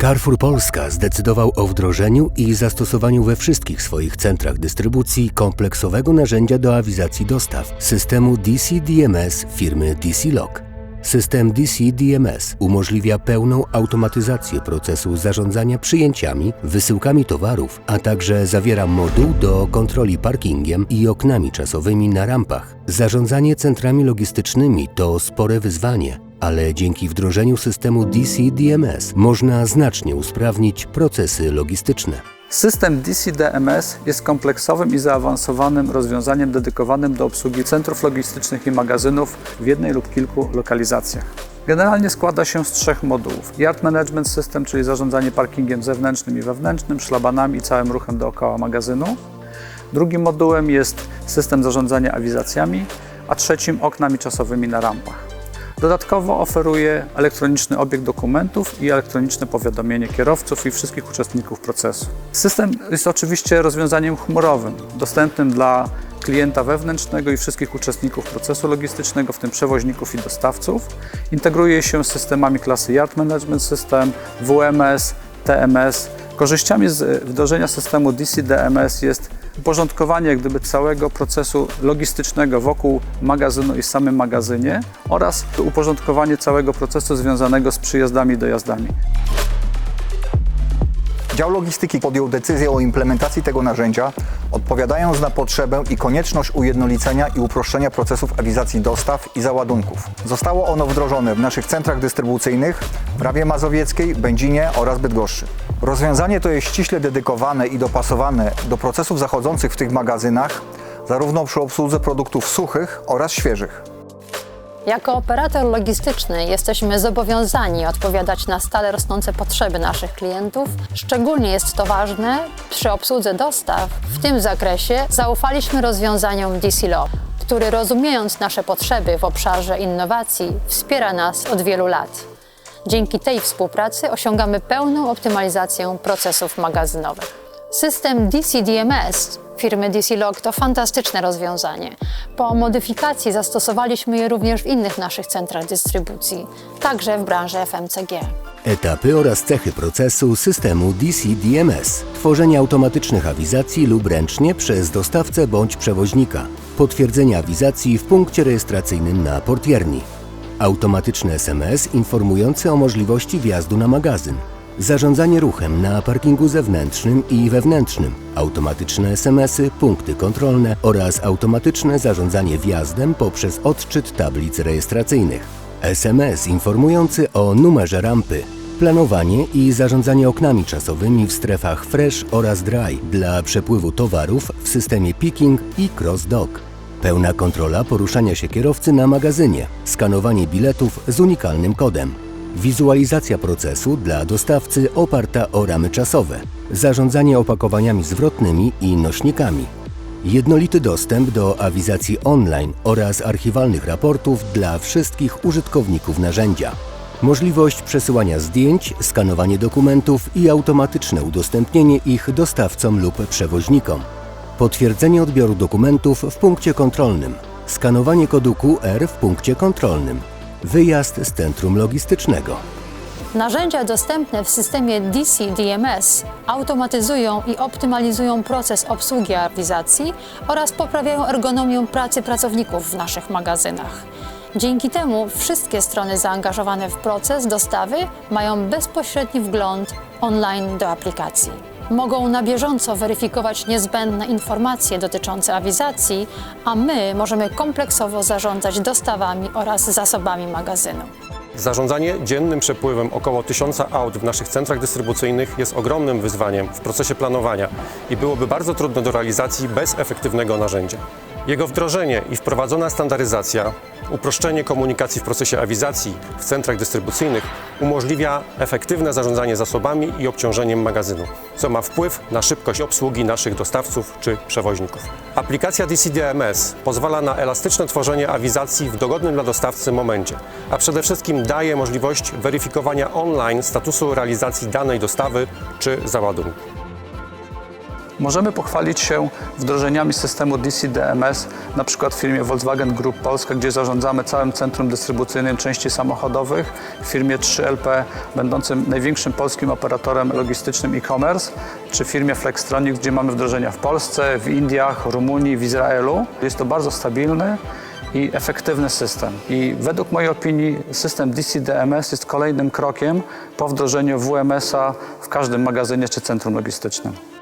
Carrefour Polska zdecydował o wdrożeniu i zastosowaniu we wszystkich swoich centrach dystrybucji kompleksowego narzędzia do awizacji dostaw systemu DC-DMS firmy DC-Log. System DC-DMS umożliwia pełną automatyzację procesu zarządzania przyjęciami, wysyłkami towarów, a także zawiera moduł do kontroli parkingiem i oknami czasowymi na rampach. Zarządzanie centrami logistycznymi to spore wyzwanie, ale dzięki wdrożeniu systemu DC-DMS można znacznie usprawnić procesy logistyczne. System DC-DMS jest kompleksowym i zaawansowanym rozwiązaniem dedykowanym do obsługi centrów logistycznych i magazynów w jednej lub kilku lokalizacjach. Generalnie składa się z trzech modułów. Yard Management System, czyli zarządzanie parkingiem zewnętrznym i wewnętrznym, szlabanami i całym ruchem dookoła magazynu. Drugim modułem jest system zarządzania awizacjami, a trzecim oknami czasowymi na rampach. Dodatkowo oferuje elektroniczny obieg dokumentów i elektroniczne powiadomienie kierowców i wszystkich uczestników procesu. System jest oczywiście rozwiązaniem chmurowym, dostępnym dla klienta wewnętrznego i wszystkich uczestników procesu logistycznego, w tym przewoźników i dostawców. Integruje się z systemami klasy Yard Management System, WMS, TMS. Korzyściami z wdrożenia systemu DC-DMS jest uporządkowanie gdyby całego procesu logistycznego wokół magazynu i samym magazynie oraz uporządkowanie całego procesu związanego z przyjazdami i dojazdami. Dział Logistyki podjął decyzję o implementacji tego narzędzia, odpowiadając na potrzebę i konieczność ujednolicenia i uproszczenia procesów awizacji dostaw i załadunków. Zostało ono wdrożone w naszych centrach dystrybucyjnych w Rawie Mazowieckiej, Będzinie oraz Bydgoszczy. Rozwiązanie to jest ściśle dedykowane i dopasowane do procesów zachodzących w tych magazynach, zarówno przy obsłudze produktów suchych oraz świeżych. Jako operator logistyczny jesteśmy zobowiązani odpowiadać na stale rosnące potrzeby naszych klientów. Szczególnie jest to ważne przy obsłudze dostaw. W tym zakresie zaufaliśmy rozwiązaniom DC-Law, który rozumiejąc nasze potrzeby w obszarze innowacji wspiera nas od wielu lat. Dzięki tej współpracy osiągamy pełną optymalizację procesów magazynowych. System DC-DMS firmy DC-Log to fantastyczne rozwiązanie. Po modyfikacji zastosowaliśmy je również w innych naszych centrach dystrybucji, także w branży FMCG. Etapy oraz cechy procesu systemu DC-DMS. Tworzenie automatycznych awizacji lub ręcznie przez dostawcę bądź przewoźnika. Potwierdzenie awizacji w punkcie rejestracyjnym na portierni. Automatyczny SMS informujący o możliwości wjazdu na magazyn. Zarządzanie ruchem na parkingu zewnętrznym i wewnętrznym, automatyczne SMS-y, punkty kontrolne oraz automatyczne zarządzanie wjazdem poprzez odczyt tablic rejestracyjnych. SMS informujący o numerze rampy. Planowanie i zarządzanie oknami czasowymi w strefach fresh oraz dry dla przepływu towarów w systemie picking i cross-dock. Pełna kontrola poruszania się kierowcy na magazynie. Skanowanie biletów z unikalnym kodem. Wizualizacja procesu dla dostawcy oparta o ramy czasowe. Zarządzanie opakowaniami zwrotnymi i nośnikami. Jednolity dostęp do awizacji online oraz archiwalnych raportów dla wszystkich użytkowników narzędzia. Możliwość przesyłania zdjęć, skanowanie dokumentów i automatyczne udostępnienie ich dostawcom lub przewoźnikom. Potwierdzenie odbioru dokumentów w punkcie kontrolnym. Skanowanie kodu QR w punkcie kontrolnym. Wyjazd z centrum logistycznego. Narzędzia dostępne w systemie DC-DMS automatyzują i optymalizują proces obsługi awizacji oraz poprawiają ergonomię pracy pracowników w naszych magazynach. Dzięki temu wszystkie strony zaangażowane w proces dostawy mają bezpośredni wgląd online do aplikacji. Mogą na bieżąco weryfikować niezbędne informacje dotyczące awizacji, a my możemy kompleksowo zarządzać dostawami oraz zasobami magazynu. Zarządzanie dziennym przepływem około 1000 aut w naszych centrach dystrybucyjnych jest ogromnym wyzwaniem w procesie planowania i byłoby bardzo trudne do realizacji bez efektywnego narzędzia. Jego wdrożenie i wprowadzona standaryzacja, uproszczenie komunikacji w procesie awizacji w centrach dystrybucyjnych umożliwia efektywne zarządzanie zasobami i obciążeniem magazynu, co ma wpływ na szybkość obsługi naszych dostawców czy przewoźników. Aplikacja DCDMS pozwala na elastyczne tworzenie awizacji w dogodnym dla dostawcy momencie, a przede wszystkim daje możliwość weryfikowania online statusu realizacji danej dostawy czy załadunku. Możemy pochwalić się wdrożeniami systemu DC-DMS, na przykład w firmie Volkswagen Group Polska, gdzie zarządzamy całym centrum dystrybucyjnym części samochodowych, w firmie 3LP, będącym największym polskim operatorem logistycznym e-commerce, czy firmie Flextronics, gdzie mamy wdrożenia w Polsce, w Indiach, Rumunii, w Izraelu. Jest to bardzo stabilny i efektywny system. I według mojej opinii system DC-DMS jest kolejnym krokiem po wdrożeniu WMS-a w każdym magazynie czy centrum logistycznym.